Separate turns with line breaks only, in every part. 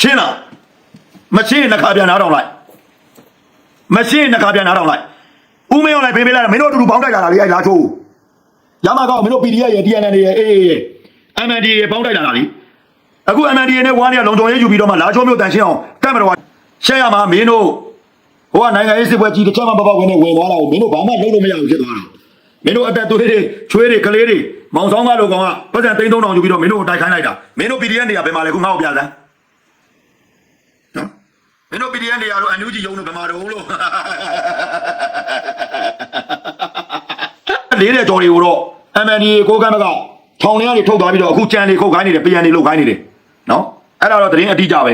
ရှင်းလားမရှင်းရင်တစ်ခါပြန်နားထောင်လိုက်မရှင်းရင်တစ်ခါပြန်နားထောင်လိုက်ဦးမင်းအောင်လိုက်ဖေးပေးလိုက်မင်းတို့အတူတူပေါင်းတိုက်လာတာလေအဲ့လာချိုးရမကောက်မင်းတို့ PDF ရဲ့ DNN ရဲ့အေးအေး MND ရဲ့ပေါင်းတိုက်လာတာလေအခု MND နဲ့ဝါးနေလုံခြုံရေးယူပြီးတော့မှလာချိုးမျိုးတန်ရှင်းအောင်ကတ်မတော်ရှက်ရမှာမင်းတို့ဟိုကနိုင်ငံရေးစစ်ပွဲကြီးတစ်ချက်မှမပေါက်ဝင်နေဝင်သွားတာကိုမင်းတို့ဘာမှလုပ်လို့မရဘူးဖြစ်သွားတာမင်းတို့အသက်သွေးတွေချွေးတွေကလေးတွေမောင်ဆောင်ကားလိုကောင်ကပတ်စံသိန်း3000ယူပြီးတော့မင်းတို့ကိုတိုက်ခိုင်းလိုက်တာမင်းတို့ PDF နေရာဘယ်မှာလဲခုငါ့ကိုပြစမ်းနော်မ င်းတို့ PDF နေရာတော့အန်ယူဂျီယုံလို့ဘယ်မှာတော့လို့လေးတဲ့ကြော်တွေကိုတော့ MND ကိုကမ်းဘက်ကထောင်ထဲကနေထုတ်သွားပြီးတော့အခုကြံနေခုတ်ခိုင်းနေတယ်ပြန်နေလုတ်ခိုင်းနေတယ်နော်အဲ့ဒါတော့သတင်းအတိအကျပဲ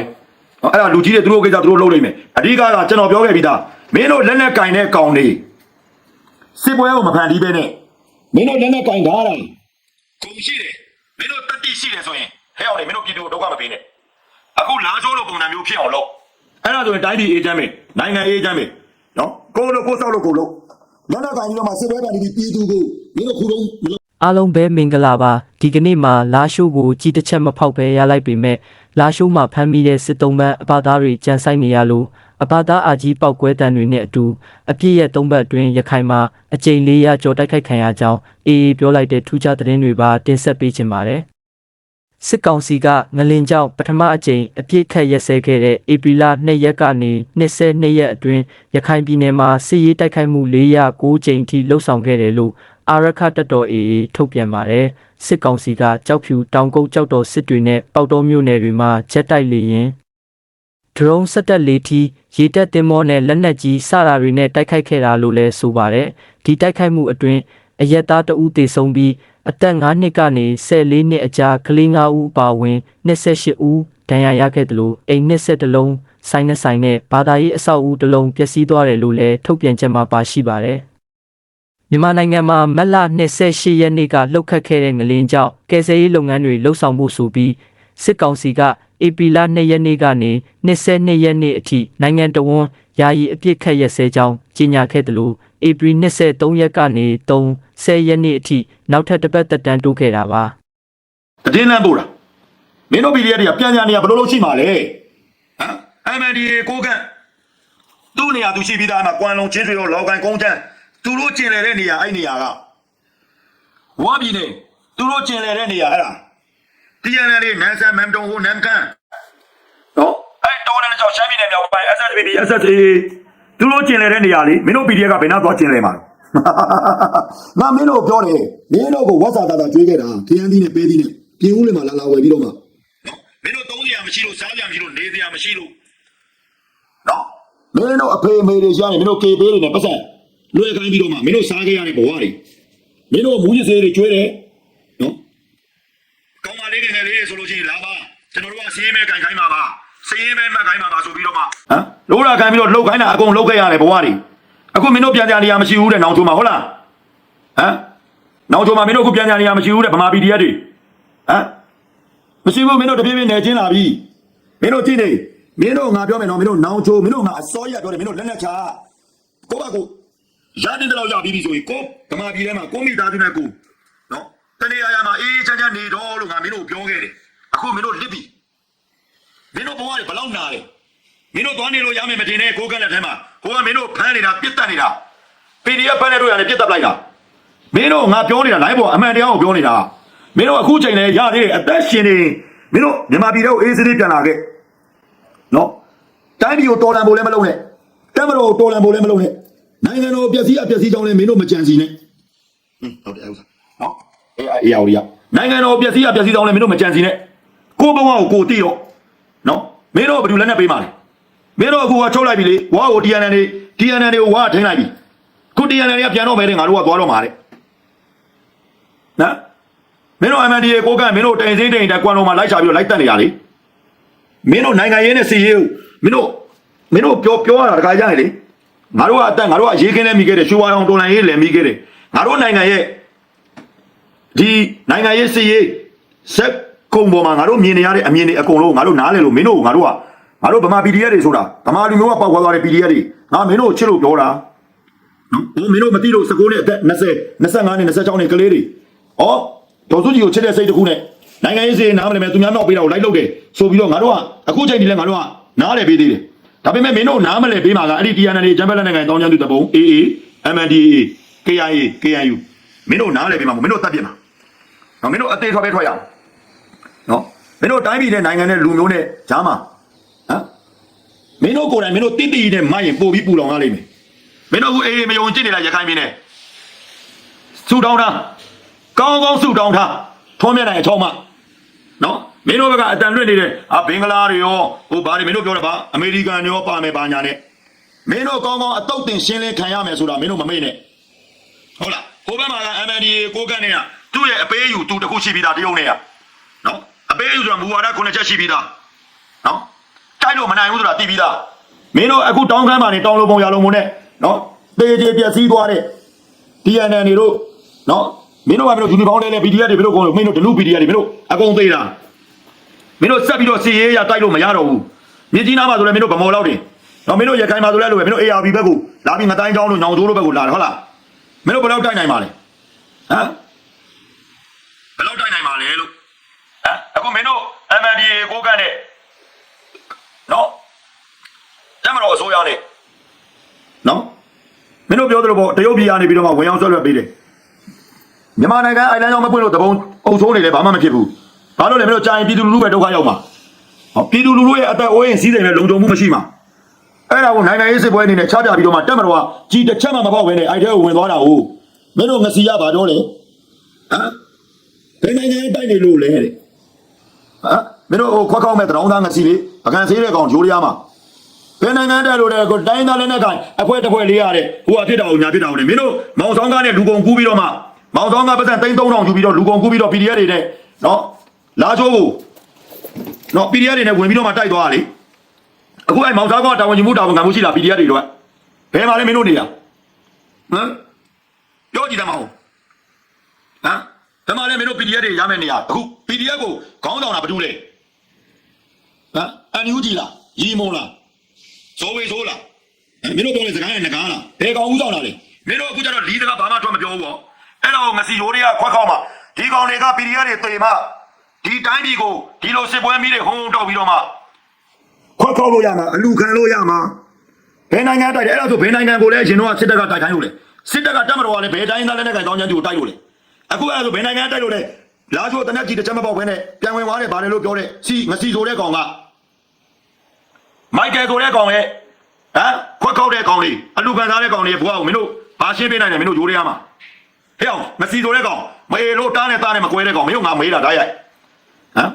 နော်အဲ့ဒါလူကြီးတွေသူတို့ကိစ္စသူတို့လုပ်နိုင်မယ်အဓိကကကျွန်တော်ပြောခဲ့ပြီးသားမင်းတို့လက်နဲ့ကင်တဲ့ကောင်တွေစစ်ပွဲကိုမဖန်တီးပဲနဲ့မင်းတို့လက်နဲ့ကင်ထားတာကုန်ရှိတယ်မင်းတို့တတိရှိတယ်ဆိုရင်ဟဲ့အောင်လေမင်းတို့ပြည်သူကိုဒုက္ခမပေးနဲ့အခုလာဆိုးလို့ပုံစံမျိုးဖြစ်အောင်လုပ် အဲ့ဒါဆိုရင်တိုင်းပြည်အေးချမ်းပဲနိုင်ငံအေးချမ်းပဲနော်ကိုယ်လို့ကိုယ်ဆောက်လို့ကိုယ်လို့လက်နဲ့ကင်ပြီးတော့မှစစ်ပွဲဖန်တီးပြီးပြည်သူကိုမင်းတို့ခုလုံးမလုပ်
အားလုံးပဲမင်္ဂလာပါဒီကနေ့မှာလာရှိုးကိုကြည်တစ်ချက်မဖောက်ပဲရလိုက်ပေမဲ့လာရှိုးမှာဖမ်းမိတဲ့စစ်တုံးမန်းအဘသားတွေကြံဆိုင်နေရလို့အဘသားအာကြီးပောက်ကွဲတန်တွေနဲ့အတူအပြည့်ရဲ့သုံးဘက်အတွင်းရခိုင်မှာအကြိမ်400ကျော်တိုက်ခိုက်ခံရကြောင်းအေးအေးပြောလိုက်တဲ့ထူးခြားသတင်းတွေပါတင်ဆက်ပေးချင်ပါတယ် စစ်ကောင်စီကငလင်ကြောင့်ပထမအကြိမ်အပြစ်ခတ်ရက်စဲခဲ့တဲ့ဧပြီလ2ရက်ကနေ22ရက်အတွင်းရခိုင်ပြည်နယ်မှာစစ်ရေးတိုက်ခိုက်မှု409ကြိမ်ထိလှုပ်ဆောင်ခဲ့တယ်လို့အာရခတပ်တော် AA ထုတ်ပြန်ပါတယ်စစ်ကောင်စီကကြောက်ဖြူတောင်ကုတ်ကြောက်တော်စစ်တွေနဲ့ပေါက်တော်မြို့နယ်တွေမှာဂျက်တိုက်လေရင်ဒရုန်းစက်တက်လေးထီရေတက်တင်မောနဲ့လက်နက်ကြီးစတာတွေနဲ့တိုက်ခိုက်ခဲ့တာလို့လည်းဆိုပါတယ်ဒီတိုက်ခိုက်မှုအတွင်းအရက်သားတဦးသေဆုံးပြီး အသက်9နှစ်ကနေ14နှစ်အကြားကလေး9ဦးပါဝင်28ဦးဒဏ်ရာရခဲ့တယ်လို့အိမ်20တလုံးဆိုင်နဲ့ဆိုင်နဲ့ဘာသာရေးအဆောက်အဦတစ်လုံးပျက်စီးသွားတယ်လို့လည်းထုတ်ပြန်ချက်မှာပါရှိပါတယ်မြန်မာနိုင်ငံမှာမက်လ28ရက်နေ့ကလှုပ်ခတ်ခဲ့တဲ့ငလင်းကြောင့်ကယ်ဆယ်ရေးလုပ်ငန်းတွေလှုပ်ဆောင်ဖို့ဆိုပြီးစစ်ကောင်စီကဧပြီလ2ရက်နေ့ကနေ22ရက်နေ့အထိနိုင်ငံတော်ဝန်ယာယီအပြစ်ခတ်ရက်စဲကြောင်းကြေညာခဲ့တယ်လို့ ဧပြီ23ရက်ကနေ30ရက်နေ့အထိနောက်ထပ်တစ်ပတ်သက်တမ်းတိုးခဲ့တာပါ
တည်င်းလန်းပို့တာမင်းတို့ PDF တွေကပြန်ပြန်နေရဘယ်လိုလုပ်ရှိမှာလဲဟမ် MNDA ကိုကန့်သူ့နေရာသူရှိပြီးသားမှာကွမ်လုံချင်းတွေရောလောကန်ကုန်းချမ်းသူတို့ကျင်လည်တဲ့နေရာအဲ့နေရာကဝါပြည်နေသူတို့ကျင်လည်တဲ့နေရာအဲ့ဒါ TNL လေးနန်းဆန်မမ်တုံဟိုနန်းကန်နော်အဲ့တော်တယ်ကြောင့်ရှမ်းပြည်နယ်မြောက်ပိုင်း SSPP SSA သူတို့ကျင်လည်တဲ့နေရာလေးမင်းတို့ PDF ကဘယ်နှသွားကျင်လည်မှာလဲငါမင်းတို့ပြောတယ်မင်းတို့ကိုဝက်စာတာတာကျွေးခဲ့တာခရမ်းသီးနဲ့ပေးသီးနဲ့ပြင်ဦးလေးမှာလာလာဝယ်ပြီးတော့မှမင်းတို့သုံးစရာမရှိလို့စားစရာမရှိလို့နေစရာမရှိလို့နော်မင်းတို့အဖေအမေတွေရှားနေမင်းတို့ကေပေးတွေနဲ့ပတ်စံလွှဲခိုင်းပြီးတော့မှမင်းတို့စားခဲ့ရတဲ့ဘဝတွေမင်းတို့မူးရစေးတွေကျွေးတယ်နော်ကောင်းမလေးတွေနဲ့လေးတွေဆိုလို့ရှိရင်လာပါကျွန်တော်တို့ကစီးရင်မဲကန်ခိုင်းပါပါ စီးရင်မဲမှတ်ခိုင်းပါပါဆိုပြီးတော့မှဟမ်လို့လာခိုင်းပြီးတော့လှုပ်ခိုင်းတာအကုန်လှုပ်ခဲ့ရတယ်ဘဝတွေအခုမင်းတို့ပြန်ကြနေရမရှိဘူးတဲ့နောင်ချုံမှာဟုတ်လားဟမ်နောင်ချုံမှာမင်းတို့အခုပြန်ကြနေရမရှိဘူးတဲ့ဗမာပြည်တရားတွေဟမ်မရှိဘူးမင်းတို့တပြည့်ပြည့်နေချင်းလာပြီမင်းတို့ကြည့်နေမင်းတို့ငါပြောမယ်နော်မင်းတို့နောင်ချုံမင်းတို့ငါအစောရပြောတယ်မင်းတို့လက်လက်ချကိုယ့်ဘက်ကိုရတဲ့တလောက်ရပြီးပြီဆိုရင်ကိုဗမာပြည်ထဲမှာကိုမိသားစုနဲ့ကိုနော်တနေ့အားရမှာအေးချမ်းချမ်းနေတော့လို့ငါမင်းတို့ပြောခဲ့တယ်အခုမင်းတို့လစ်ပြီ မင်းတို့ဘဝတွေဘလောက်နာတယ်မင်းတို့သွားနေလို့ရမယ်မတင်နဲ့ကိုကက်လက်ထဲမှာကိုကမင်းတို့ဖမ်းနေတာပြစ်တက်နေတာ PDF ဖမ်းတဲ့တို့ရတယ်ပြစ်တက်လိုက်တာမင်းတို့ငါပြောနေတာလိုင်းပေါ်အမှန်တရားကိုပြောနေတာမင်းတို့အခုချိန်လဲရသေးတယ်အသက်ရှင်နေမင်းတို့မြန်မာပြည်တော့အေးစေးလေးပြန်လာခဲ့နော်တိုင်းပြည်ကိုတော်လန်ဖို့လည်းမလုပ်နဲ့တက်မတော်ကိုတော်လန်ဖို့လည်းမလုပ်နဲ့နိုင်ငံတော်ပျက်စီးအပျက်စီးကြောင်းလည်းမင်းတို့မကြံစီနဲ့ဟွန်းဟုတ်တယ်ဥစ္စာနော်အေးအေးအော်ရီယာနိုင်ငံတော်ပျက်စီးအပျက်စီးကြောင်းလည်းမင်းတို့မကြံစီနဲ့ကိုဘဝကိုကိုတိတော့ နော်မင်းတို့ဘယ်သူလက်နဲ့ပေးပါလဲမင်းတို့အခုကချုပ်လိုက်ပြီလေဝါကို TNN တွေ TNN တွေကိုဝါထိန်းလိုက်ပြီခု TNN တွေကပြန်တော့မယ်တဲ့ငါတို့ကသွားတော့မှာတဲ့နော်မင်းတို့ MNDA ကိုကမင်းတို့တိန်စိမ့်တိန်တက်ကွမ်လုံးမှာလိုက်ချပြီးတော့လိုက်တက်နေရလေမင်းတို့နိုင်ငံရေးနဲ့စီရေးကိုမင်းတို့မင်းတို့ပြောပြောရတာတခါကြရလေငါတို့ကအတက်ငါတို့ကရေးခင်းနဲ့မိခဲ့တယ်ရွှေဝါအောင်တော်လိုင်းရေးလည်းမိခဲ့တယ်ငါတို့နိုင်ငံရဲ့ဒီနိုင်ငံရေးစီရေးစက် ကုံပေါ်မှာငါတို့မြင်နေရတဲ့အမြင်တွေအကုန်လုံးငါတို့နားလည်လို့မင်းတို့ငါတို့ကငါတို့ဗမာ PDF တွေဆိုတာဗမာလူမျိုးကပေါက်ခွာသွားတဲ့ PDF တွေငါမင်းတို့ချစ်လို့ပြောတာနော်။ဟိုမင်းတို့မသိလို့19နဲ့အသက်20 25နဲ့26နဲ့ကလေးတွေ။ဩဒေါ်စုကြီးကိုချစ်တဲ့စိတ်တစ်ခုနဲ့နိုင်ငံရေးစီနားမလဲမဲ့သူများတော့ပေးတာကိုလိုက်လုပ်တယ်ဆိုပြီးတော့ငါတို့ကအခုချိန်ဒီလဲငါတို့ကနားလဲပေးသေးတယ်ဒါပေမဲ့မင်းတို့နားမလဲပေးမှာကအဲ့ဒီ TNL ဂျမ်ဘက်လက်နိုင်ငံတောင်းကျမ်းသူတပုံ AA MNDAA KIA KNU မင်းတို့နားလဲပေးမှာမဟုတ်မင်းတို့တတ်ပြစ်မှာနော်မင်းတို့အသေးထွက်ပဲထွက်ရအောင် နော်မင်းတို့တိုင်းပြည်နဲ့နိုင်ငံနဲ့လူမျိုးနဲ့ဂျားမှာဟမ်မင်းတို့ကိုယ်တိုင်မင်းတို့တိတိနဲ့မရင်ပို့ပြီးပူလောင်ရလိမ့်မယ်မင်းတို့ကအေးမယုံကြည်နေလားရခိုင်ပြည်နယ်ဆူတောင်းတာကောင်းကောင်းဆူတောင်းတာထုံးမြနိုင်အထောက်မှနော်မင်းတို့ဘက်ကအတန်လွတ်နေတဲ့အာဘင်္ဂလားတွေရောဟိုဘာတွေမင်းတို့ပြောတယ်ဗာအမေရိကန်တွေရောပါမယ်ပါညာနဲ့မင်းတို့ကောင်းကောင်းအတုတ်တင်ရှင်းလင်းခံရမယ်ဆိုတာမင်းတို့မမေ့နဲ့ဟုတ်လားဟိုဘက်မှာက MNDA ကိုကန့်နေတာသူ့ရဲ့အပေးယူသူတစ်ခုရှိပြီးသားတရုံနဲ့ရနော် အပေးယူဆိုတာမူဝါဒခုနှစ်ချက်ရှိပြီးသားနော်တိုက်လို့မနိုင်ဘူးဆိုတာသိပြီးသားမင်းတို့အခုတောင်းခမ်းမှာနေတောင်းလို့ပုံရလုံးမုံနဲ့နော်တေးကြေပျက်စီးသွားတဲ့ TNN တွေတို့နော်မင်းတို့ကမင်းတို့ယူနီဖောင်းလဲလဲ PDF တွေမင်းတို့ကိုမင်းတို့ဒလူ PDF တွေမင်းတို့အကုန်သေးတာမင်းတို့ဆက်ပြီးတော့စီရေးရတိုက်လို့မရတော့ဘူးမြင်းကြီးနားမှာဆိုလဲမင်းတို့ဗမော်လောက်တယ်နော်မင်းတို့ရခိုင်မှာဆိုလဲလို့ပဲမင်းတို့ ARB ဘက်ကိုလာပြီးငတိုင်းချောင်းလို့ညောင်ကျိုးလို့ဘက်ကိုလာတယ်ဟုတ်လားမင်းတို့ဘယ်လောက်တိုက်နိုင်ပါလဲဟမ်ဘယ်လောက်တိုက်နိုင်ပါလဲလို့ဟမ် အခုမင်းတို့ MNDA ကိုကန့်တဲ့နော်တမတော်အစိုးရနဲ့နော်မင်းတို့ပြောသလိုပေါ့တရုတ်ပြည်ကနေပြီးတော့မှဝင်အောင်ဆွဲလွတ်ပေးတယ်မြန်မာနိုင်ငံအိုင်လန်ကြောင့်မပွင့်လို့တပုံအုပ်ဆိုးနေလဲဘာမှမဖြစ်ဘူးဘာလို့လဲမင်းတို့ကြာရင်ပြည်သူလူထုပဲဒုက္ခရောက်မှာဟောပြည်သူလူထုရဲ့အသက်အိုးအိမ်စီးစိမ်နဲ့လုံခြုံမှုမရှိမှာအဲ့ဒါကိုနိုင်ငံရေးစစ်ပွဲအနေနဲ့ချပြပြီးတော့မှတက်မတော်ကကြီးတစ်ချက်မှမပေါက်ဘဲနဲ့အိုက်ထဲကိုဝင်သွားတာဟုတ်မင်းတို့ငစီရပါတော့လေဟမ်ဘယ်နိုင်ငံတိုက်နေလို့လဲတဲ့ ဟမ်မင်းတို့ဟိုခွက်ခေါက်မဲ့တရောင်းသားငစီလေးအကန်ဆေးတဲ့ကောင်ဂျိုးရမ်းမှာဘယ်နိုင်ငံတက်လို့တဲ့ကိုတိုင်းသားလည်းနဲ့ကန်အဖွဲတစ်ဖွဲလေးရတဲ့ဟိုကဖြစ်တာကိုညာဖြစ်တာကိုလေမင်းတို့မောင်ဆောင်ကားနဲ့လူကုန်ကူးပြီးတော့မှမောင်ဆောင်ကားပတ်စံ3000ယူပြီးတော့လူကုန်ကူးပြီးတော့ PDF တွေနဲ့နော်လာချိုးကိုနော် PDF တွေနဲ့ဝင်ပြီးတော့မှတိုက်သွားတာလေအခုအဲ့မောင်ဆောင်ကားတာဝန်ယူမှုတာဝန်ခံမှုရှိလား PDF တွေတော့ဘယ်မှာလဲမင်းတို့နေတာဟမ်ပြောကြည့်တယ်မဟုတ်ဟမ်ဒါမှလည်းမင်းတို့ PDF တွေရမယ်နေရအခု PDF ကိုခေါင်းဆောင်တာဘာတူလဲဟမ်အန်ယူဂျီလားရီမုံလားဇော်ဝေဆိုးလားမင်းတို့ပြောတဲ့စကားနဲ့ငကားလားဘယ်ကောင်ဦးဆောင်တာလဲမင်းတို့အခုကျတော့လီးစကားဘာမှထွက်မပြောဘူးပေါ့အဲ့တော့ငစီရိုးတွေကခွက်ခေါက်မှာဒီကောင်တွေကပီရီယာတွေတေမှဒီတိုင်းပြည်ကိုဒီလိုစစ်ပွဲမီးတွေဟုံးတောက်ပြီးတော့မှခွက်ခေါက်လို့ရမှာအလူခံလို့ရမှာဘယ်နိုင်ငံတိုက်တယ်အဲ့ဒါဆိုဘယ်နိုင်ငံကိုလဲအရင်တော့စစ်တပ်ကတိုက်ခိုင်းလို့လေစစ်တပ်ကတက်မတော်ကလည်းဘယ်တိုင်းသားလဲနဲ့ကတောင်းချမ်းသူကိုတိုက်လို့လေအခုအဲ့ဒါဆိုဘယ်နိုင်ငံတိုက်လို့လဲ လာချိုတနက်ကြီးတစ်ချက်မပေါက်ဘဲနဲ့ပြန်ဝင်သွားတယ်ဗာတယ်လို့ပြောတဲ့စီငစီဆိုတဲ့ကောင်ကမိုက်ကယ်ဆိုတဲ့ကောင်ရဲ့ဟမ်ခွက်ခောက်တဲ့ကောင်လေးအလူခံစားတဲ့ကောင်လေးဘွားကိုမင်းတို့ဘာရှင်းပေးနိုင်လဲမင်းတို့ဂျိုးရရမှာဟဲ့အောင်မစီဆိုတဲ့ကောင်မေလို့တားနဲ့တားနဲ့မကွဲတဲ့ကောင်မင်းတို့ငါမေးတာဓာတ်ရိုက်ဟမ်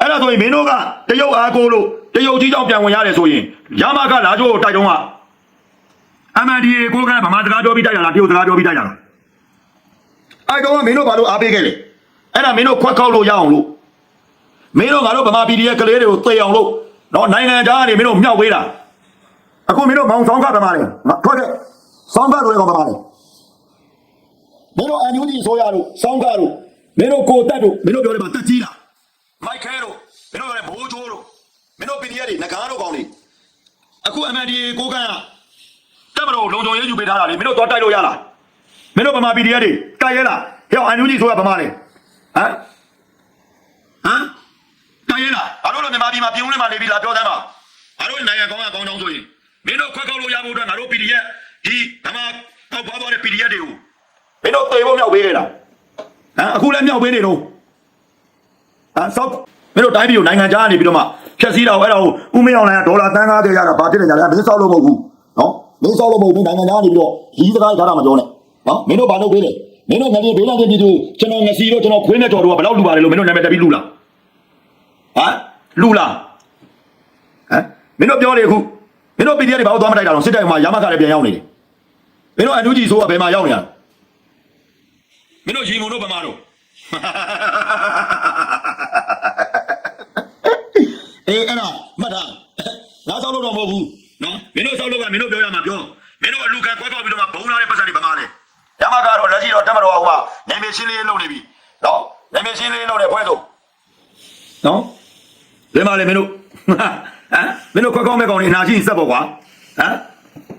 အဲ့ဒါဆိုရင်မင်းတို့ကတရုတ်အားကိုလို့တရုတ်ကြီးကြောင့်ပြန်ဝင်ရတယ်ဆိုရင်ရမကလာကြိုးကိုတိုက်တော့ကအမန်ဒီကိုကဗမာစကားပြောပြီးတိုက်ရလားတရုတ်စကားပြောပြီးတိုက်ရလားအဲ့တော့မင်းတို့ဘာလို့အားပေးခဲ့လဲ အဲ့ဒါမင်းတို့ခွက်ခောက်လို့ရအောင်လို့မင်းတို့ငါတို့ဗမာပြည်ရဲ့ကလေးတွေကိုသေအောင်လို့နော်နိုင်ငံသားကနေမင်းတို့မြောက်ပေးတာအခုမင်းတို့မောင်ဆောင်ကဗမာလေငါထွက်ခဲ့ဆောင်ကတို့လည်းကောင်ဗမာလေမင်းတို့အန်ယူဂျီဆိုရတို့ဆောင်ကတို့မင်းတို့ကိုတက်တို့မင်းတို့ပြောတယ်မှာတက်ကြီးလားမိုက်ခဲတို့မင်းတို့ပြောတယ်မိုးချိုးတို့မင်းတို့ပီဒီအက်တွေငကားတို့ကောင်တွေအခု MNDA ကိုကန်ကတက်မလို့လုံခြုံရေးယူပေးထားတာလေမင်းတို့တော့တိုက်လို့ရလားမင်းတို့ဗမာပီဒီအက်တွေတိုက်ရဲလားဟဲ့အန်ယူဂျီဆိုရဗမာလေ ဟမ်ဟမ်တိုင်းရလားငါတို့လိုမြန်မာပြည်မှာပြည်ဦးလေးမှာနေပြီးလာပြောသမ်းပါငါတို့နိုင်ငံကောင်းရကောင်းတောင်းဆိုရင်မင်းတို့ခွက်ကောက်လို့ရဖို့အတွက်ငါတို့ PDF ဒီဓမ္မပေါက်ပွားသွားတဲ့ PDF တွေကိုမင်းတို့သေဖို့မြောက်ပေးခဲ့လားဟမ်အခုလည်းမြောက်ပေးနေတော့ဟမ်ဆောက်မင်းတို့တိုင်းပြည်ကိုနိုင်ငံခြားကနေပြီးတော့မှဖြတ်စည်းတာကိုအဲ့ဒါကိုဥမင်းအောင်လိုင်းကဒေါ်လာတန်း90ရတာဘာဖြစ်နေကြလဲမင်းဆောက်လို့မဟုတ်ဘူးနော်မင်းဆောက်လို့မဟုတ်ဘူးနိုင်ငံခြားကနေပြီးတော့လီးစကားထားတာမပြောနဲ့နော်မင်းတို့ဘာလုပ်ပေးလဲ မင်းတို့ငါဒီဘေးလန့်ပြည်သူကျွန်တော်ငစီတော့ကျွန်တော်ခွေးနဲ့တော်တော့ဘယ်လောက်လူပါလဲလို့မင်းတို့နာမည်တက်ပြီးလူလားဟမ်လူလားဟမ်မင်းတို့ပြောလေအခုမင်းတို့ PDF တွေဘာလို့သွားမတိုက်တာတော့စစ်တပ်ကမှရမကလည်းပြန်ရောက်နေတယ်မင်းတို့အန်ယူဂျီဆိုကဘယ်မှာရောက်နေရလဲမင်းတို့ရီမုံတို့ဘယ်မှာတော့အေးအဲ့ဒါမှတ်တာငါဆောက်လို့တော့မဟုတ်ဘူးနော်မင်းတို့ဆောက်လို့ကမင်းတို့ပြောရမှာပြောမင်းတို့အလူခံခွဲပေါက်ပြီးတော့မှဘုံလာတဲ့ပတ်စံတွေဘယ်မှာလဲ ရမကတော့လက်ရှိတော့တက်မတော်ဟိုကနေမရှင်းလေးလုပ်နေပြီနော်နေမရှင်းလေးလုပ်နေဖွဲလို့နော်ဘယ်မှာလဲမင်းတို့ဟမ်မင်းတို့ခွက်ကောင်းမဲ့ကောင်နေအနာရှိစက်ပေါ့ကွာဟမ်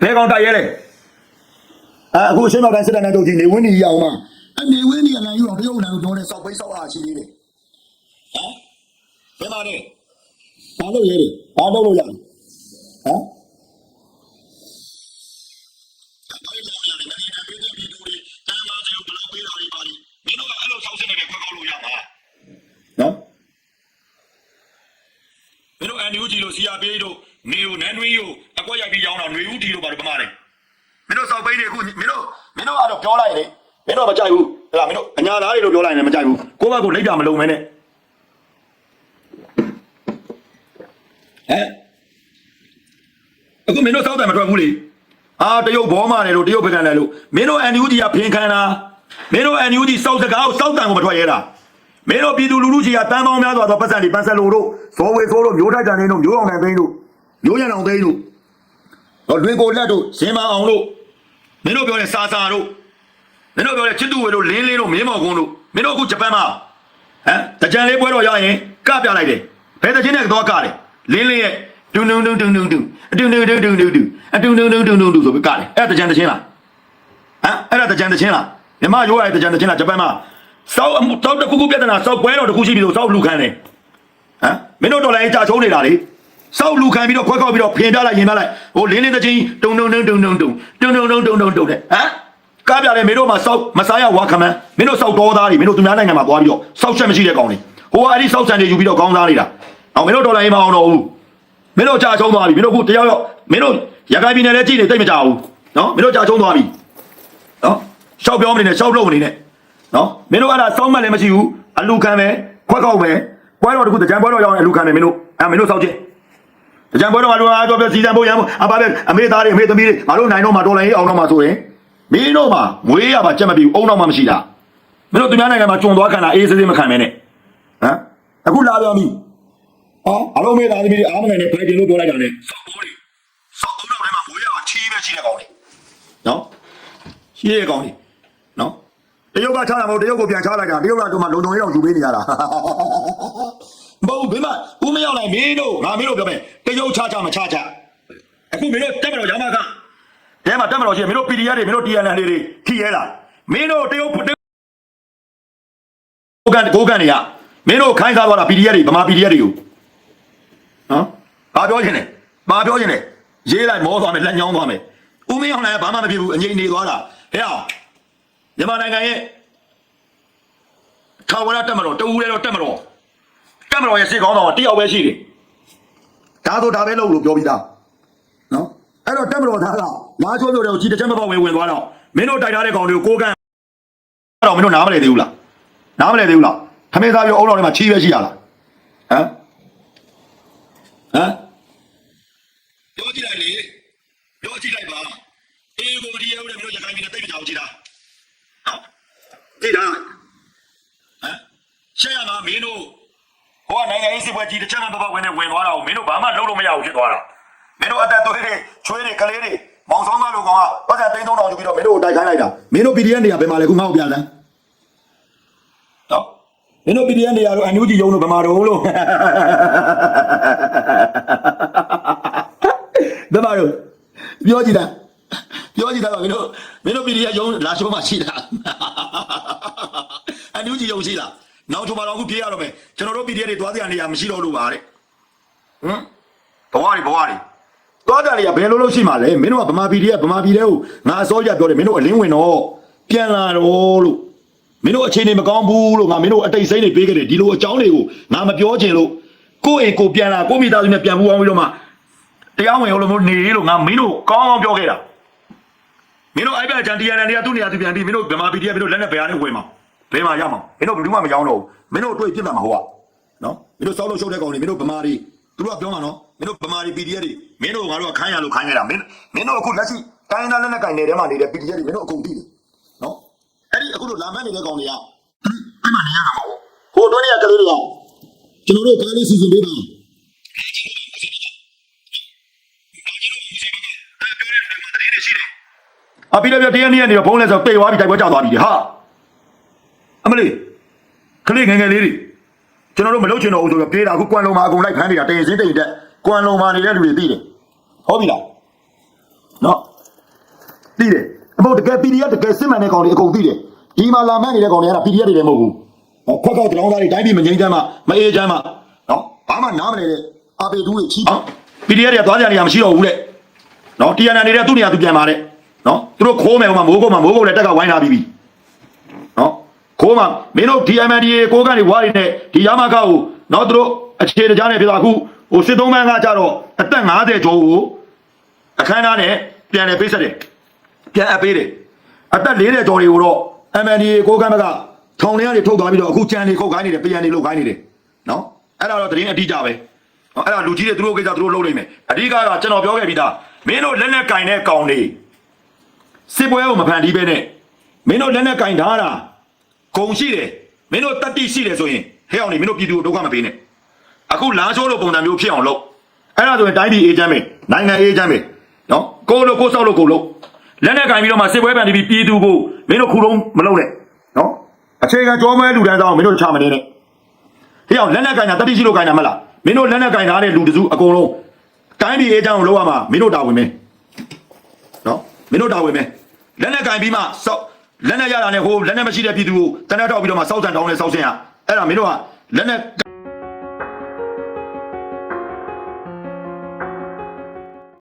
ဘယ်ကောင်တိုက်ရဲလဲအဲအခုအရှင်းတော်တိုင်းစစ်တပ်နဲ့တို့ကြီးနေဝင်းကြီးရအောင်မအနေဝင်းကြီးအနိုင်ယူအောင်တရုတ်နိုင်ကိုပြောတဲ့စောက်ပိတ်စောက်အားရှိသေးတယ်ဟမ်ဘယ်မှာလဲဘာလို့ရဲလဲဘာလို့လို့ရလဲဟမ်နော်မင်းတို့အ န်ယူဂျီလို့စီယာပေးတို့နေကိုနန်းနွေးကိုအကွက်ရိုက်ပြီးရောင်းတာຫນွေဦးတီလို့ပါတယ်ပမာတယ်မင်းတို့စောက်ပိန်းတွေအခုမင်းတို့မင်းတို့ကတော့ပြောလိုက်လေမင်းတို့မကြိုက်ဘူးဟဲ့လားမင်းတို့အညာသားတွေလို့ပြောလိုက်ရင်လည်းမကြိုက်ဘူးကိုယ့်ဘက်ကိုလိပ်တာမလုံးမဲနဲ့ဟမ်အခုမင်းတို့စောက်တယ်မထွက်ဘူးလေအာတရုတ်ဘောမာတယ်လို့တရုတ်ပကံတယ်လို့မင်းတို့အန်ယူဂျီကဖင်ခံတာမင်းတို့အန်ယူဂျီစောက်စကားကိုစောက်တန်ကိုမထွက်ရဲတာ မင်းတို့ပြည်သူလူထုကြီးကတန်းပေါင်းများစွာသောပတ်စံတွေပန်းဆက်လို့တို့ဇော်ဝေဆိုးတို့မျိုးထိုက်တန်နေတို့မျိုးအောင်တန်သိန်းတို့မျိုးရံအောင်သိန်းတို့တော့လွင်ကိုလက်တို့ဇင်မအောင်တို့မင်းတို့ပြောတဲ့စာစာတို့မင်းတို့ပြောတဲ့ချစ်တူဝေတို့လင်းလင်းတို့မင်းမော်ကုန်းတို့မင်းတို့အခုဂျပန်မှာဟမ်တကြံလေးပွဲတော်ရရင်ကပြလိုက်တယ်ဘယ်တချင်းနဲ့တော့ကတယ်လင်းလင်းရဲ့ဒုံဒုံဒုံဒုံဒုံဒုံအဒုံဒုံဒုံဒုံဒုံဒုံအဒုံဒုံဒုံဒုံဒုံဒုံဆိုပြီးကတယ်အဲ့ဒါတကြံတချင်းလားဟမ်အဲ့ဒါတကြံတချင်းလားမြမရိုးရတဲ့တကြံတချင်းလားဂျပန်မှာ စောက်အမှုစောက်တစ်ခုခုပြဿနာစောက်ပွဲတော်တစ်ခုရှိပြီဆိုစောက်လူခံတယ်ဟမ်မင်းတို့တော်လိုင်းကြာချုံးနေတာလေစောက်လူခံပြီးတော့ခွက်ခောက်ပြီးတော့ဖင်ပြလိုက်ရင်ပြလိုက်ဟိုလင်းလင်းတချင်းတုံတုံတုံတုံတုံတုံတုံတုံတုံတုံတုံတုံတဲ့ဟမ်ကားပြတယ်မင်းတို့မှာစောက်မစားရဝါခမန်းမင်းတို့စောက်တော်သားတွေမင်းတို့သူများနိုင်ငံမှာသွားပြီးတော့စောက်ချက်မရှိတဲ့ကောင်တွေဟိုကအဲ့ဒီစောက်ဆန်တွေယူပြီးတော့ကောင်းစားနေတာအောင်မင်းတို့တော်လိုင်းမအောင်တော့ဘူးမင်းတို့ကြာချုံးသွားပြီမင်းတို့ခုတယောက်ယောက်မင်းတို့ရခိုင်ပြည်နယ်လည်းကြည့်နေတိတ်မကြဘူးနော်မင်းတို့ကြာချုံးသွားပြီနော်ရှောက်ပြောမနေနဲ့ရှောက်လို့မနေနဲ့ နော်မင်းတို့အဲ့ဒါစောင်းမှတ်လည်းမရှိဘူးအလူခံပဲခွက်ခောက်ပဲပွဲတော်တခုတကြံပွဲတော်ရောက်ရင်အလူခံတယ်မင်းတို့အဲမင်းတို့စောက်ချင်းတကြံပွဲတော်မှာလူအားတော့ပြစီစံဖို့ရမ်းဖို့အပါပဲအမေသားတွေအမေသမီးတွေငါတို့နိုင်တော့မှာတော်လိုင်းအောင်တော့မှာဆိုရင်မင်းတို့မှာမွေးရပါကြက်မပြီးဘူးအုံတော့မှမရှိတာမင်းတို့သူများနိုင်ငံမှာကျွံသွားခံတာအေးစေးစေးမခံမဲနဲ့ဟမ်အခုလာပြောပြီဟောအလုံးမေးသားသမီးတွေအားမနိုင်နဲ့ဖိုင်တင်လို့ပြောလိုက်တာနဲ့စောက်ပေါ်တွေစောက်သုံးတော့ထဲမှာမွေးရအောင်ချီးပဲရှိတဲ့ကောင်တွေနော်ရှိတဲ့ကောင်တွေနော် တရုတ်ကချတာမဟုတ်တရုတ်ကိုပြန်ချလိုက်တာတရုတ်ကတော့မှလုံုံရေးအောင်ယူပေးနေရတာမဟုတ်ဘယ်မှာဦးမရောက်နိုင်မင်းတို့ငါမင်းတို့ပြောမယ်တရုတ်ချချမချချအခုမင်းတို့တက်မတော်ရမကတဲမှာတက်မတော်ရှိရင်မင်းတို့ PDF တွေမင်းတို့ TNL တွေထိရဲလားမင်းတို့တရုတ်ကိုကန်ကိုကန်တွေကမင်းတို့ခိုင်းစားသွားတာ PDF တွေဗမာ PDF တွေကိုနော်ဘာပြောချင်လဲဘာပြောချင်လဲရေးလိုက်မောသွားမယ်လက်ညောင်းသွားမယ်ဦးမင်းအောင်လည်းဘာမှမဖြစ်ဘူးအငြိမ်နေသွားတာဟဲ့အောင် မြန်မာနိုင်ငံရဲ့ထာဝရတက်မတော်တူရဲတော့တက်မတော်တက်မတော်ရဲ့စိတ်ကောင်းတော်တယောက်ပဲရှိတယ်ဒါဆိုဒါပဲလို့လို့ပြောပြီးသားနော်အဲ့တော့တက်မတော်သားကလာချိုးပြောတယ်ကိုကြီးတစ်ချက်မပေါ့ဝင်ဝင်သွားတော့မင်းတို့တိုက်ထားတဲ့ကောင်တွေကိုကိုကန်တော့မင်းတို့နားမလဲသေးဘူးလားနားမလဲသေးဘူးလားခမင်းသားပြောအုံတော်ထဲမှာချီးပဲရှိရလားဟမ်ဟမ်ပြောကြည့်လိုက်လေပြောကြည့်လိုက်ပါအေးကိုမဒီရဲဦးလည်းမင်းတို့ရခိုင်ပြည်နယ်တိတ်မကြောက်ကြည့်တာနော် ကြည့်တာဟမ်ရှေ့ရမှာမင်းတို့ဟိုကနိုင်ငံရေးစစ်ပွဲကြီးတစ်ချက်မှမပေါ့ဝင်နေဝင်သွားတာကိုမင်းတို့ဘာမှလုပ်လို့မရဘူးဖြစ်သွားတာမင်းတို့အသက်သွေးတွေချွေးတွေကလေးတွေမောင်ဆောင်သားလိုကောင်ကပတ်စံသိန်း3000ယူပြီးတော့မင်းတို့ကိုတိုက်ခိုင်းလိုက်တာမင်းတို့ PDF တွေကဘယ်မှာလဲခုငါ့ကိုပြန်လန်းနော်မင်းတို့ PDF တွေရတော့အန်ယူဂျီယုံလို့ဘယ်မှာတော့လို့ဘယ်မှာတော့ပြောကြည့်တာပြောကြည့်တာတော့မင်းတို့ မင်းတို့ PDF ယုံလာရှုံးမှရှိတာအန်ယူဂျီယုံရှိလားနောက်ထပ်မှာတော့အခုပြေးရတော့မယ်ကျွန်တော်တို့ PDF တွေသွားကြရနေရမရှိတော့လို့ပါတဲ့ဟမ်ဘဝတွေဘဝတွေသွားကြနေရဘယ်လိုလုပ်ရှိမှာလဲမင်းတို့ကဗမာ PDF ဗမာပြည်တဲ့ကိုငါအစောရပြောတယ်မင်းတို့အလင်းဝင်တော့ပြန်လာတော့လို့မင်းတို့အခြေအနေမကောင်းဘူးလို့ငါမင်းတို့အတိတ်စိမ့်တွေပေးခဲ့တယ်ဒီလိုအကြောင်းတွေကိုငါမပြောချင်လို့ကိုယ့်အိမ်ကိုပြန်လာကိုယ့်မိသားစုနဲ့ပြန်ပူအောင်ပြီးတော့မှတရားဝင်ဟိုလိုမျိုးနေလို့ငါမင်းတို့ကောင်းကောင်းပြောခဲ့တာ မင်းတို့အိုက်ပြချန်တီယန်န်တွေကသူ့နေရာသူပြန်ပြီးမင်းတို့ဗမာပြည်တွေကမင်းတို့လက်နဲ့ဘယ်ဟာနဲ့ဝင်မှာဘယ်မှာရမှာမင်းတို့ဘယ်သူမှမရောင်းတော့ဘူးမင်းတို့တွေ့ပြစ်မှာမဟုတ်ပါနော်မင်းတို့စောက်လို့ရှုပ်တဲ့ကောင်တွေမင်းတို့ဗမာတွေသူတို့ကပြောမှာနော်မင်းတို့ဗမာတွေ PDF တွေမင်းတို့ငါတို့ကခိုင်းရလို့ခိုင်းရတာမင်းမင်းတို့အခုလက်ရှိတိုင်းသားလက်နဲ့ကင်နေတဲ့မှာနေတဲ့ PDF တွေမင်းတို့အကုန်သိတယ်နော်အဲ့ဒီအခုတို့လာမနေတဲ့ကောင်တွေကအဲ့မှာနေရတာမဟုတ်ဟိုတို့တွေကကလေးတွေကကျွန်တော်တို့ကားလေးစီစဉ်ပေးပါ အပြီးလည်းပြတရားနည်းကနေတော့ဘုံလဲဆိုတိတ်သွားပြီတိုက်ပွဲကျသွားပြီဟာအမလေးခလေးငယ်ငယ်လေးတွေကျွန်တော်တို့မလုပ်ချင်တော့ဘူးဆိုတော့ပြေးတာအခုကွမ်လုံမှာအကုန်လိုက်ဖမ်းနေတာတင်စင်းတိတ်တက်ကွမ်လုံမှာနေတဲ့လူတွေသိတယ်ဟုတ်ပြီလားနော်သိတယ်အဖို့တကယ် PDF တကယ်စစ်မှန်တဲ့ကောင်တွေအကုန်သိတယ်ဒီမှာလာမှန်းနေတဲ့ကောင်တွေက PDF တွေလည်းမဟုတ်ဘူးဟောခွက်ကောက်တောင်းသားတွေတိုင်းပြည်မငြိမ်းချမ်းမှမအေးချမ်းမှနော်ဘာမှနားမလဲတဲ့အပေတူးတွေချီးနော် PDF တွေကသွားကြနေရမရှိတော့ဘူးတဲ့နော်တီယန်နာနေတဲ့သူ့နေရာသူပြန်ပါတဲ့ နော်သူတို့ခိုးမယ်ဟိုမှာမိုးကုတ်မှာမိုးကုတ်လည်းတက်ကဝိုင်းထားပြီးပြီနော်ခိုးမှာမင်းတို့ DMNDA ကိုကနေဝါရီနဲ့ဒီရမကကိုနော်သူတို့အခြေတကြားနေပြတော့အခုဟိုစစ်သုံးမန်းကကြတော့အသက်50ကျော်ကိုအခမ်းအနားနဲ့ပြန်လည်ပေးဆက်တယ်ပြန်အပ်ပေးတယ်အသက်40ကျော်တွေကိုတော့ MNDA ကိုကမ်းဘက်ကထောင်ထဲကနေထုတ်သွားပြီးတော့အခုကြံနေခုတ်ခိုင်းနေတယ်ပြန်နေလုတ်ခိုင်းနေတယ်နော်အဲ့ဒါတော့သတင်းအတိအကျပဲဟောအဲ့ဒါလူကြီးတွေသူတို့ကိစ္စသူတို့လုပ်နိုင်မယ်အဓိကကကျွန်တော်ပြောခဲ့ပြီးသားမင်းတို့လက်နဲ့ကင်တဲ့ကောင်တွေ စစ်ပွဲကိုမဖန်တီးပဲနဲ့မင်းတို့လက်နဲ့ကင်ထားတာဂုံရှိတယ်မင်းတို့တတိရှိတယ်ဆိုရင်ဟဲ့အောင်နေမင်းတို့ပြည်သူကိုဒုက္ခမပေးနဲ့အခုလာချိုးလို့ပုံစံမျိုးဖြစ်အောင်လုပ်အဲ့ဒါဆိုရင်တိုင်းပြည်အေးချမ်းမယ်နိုင်ငံအေးချမ်းမယ်နော်ကိုလို့ကိုဆောက်လို့ကိုလို့လက်နဲ့ကင်ပြီးတော့မှစစ်ပွဲဖန်တီးပြီးပြည်သူကိုမင်းတို့ခုလုံးမလုပ်နဲ့နော်အခြေခံကြောမဲလူတန်းဆောင်မင်းတို့ချမနေနဲ့ဟေးအောင်လက်နဲ့ကင်တာတတိရှိလို့ကင်တာမလားမင်းတို့လက်နဲ့ကင်ထားတဲ့လူတစုအကုန်လုံးတိုင်းပြည်အေးချမ်းကိုလောက်ရမှာမင်းတို့တာဝန်ပဲနော်မင်းတို့တာဝန်ပဲ လက်နဲ့ကင်ပြီးမှစောက်လက်နဲ့ရတာနဲ့ဟိုလက်နဲ့မရှိတဲ့ပြည်သူကိုတနက်တော့ပြီးတော့မှစောက်ဆန်တောင်းနဲ့စောက်ဆင်းရအဲ့ဒါမင်းတို့ကလက်နဲ့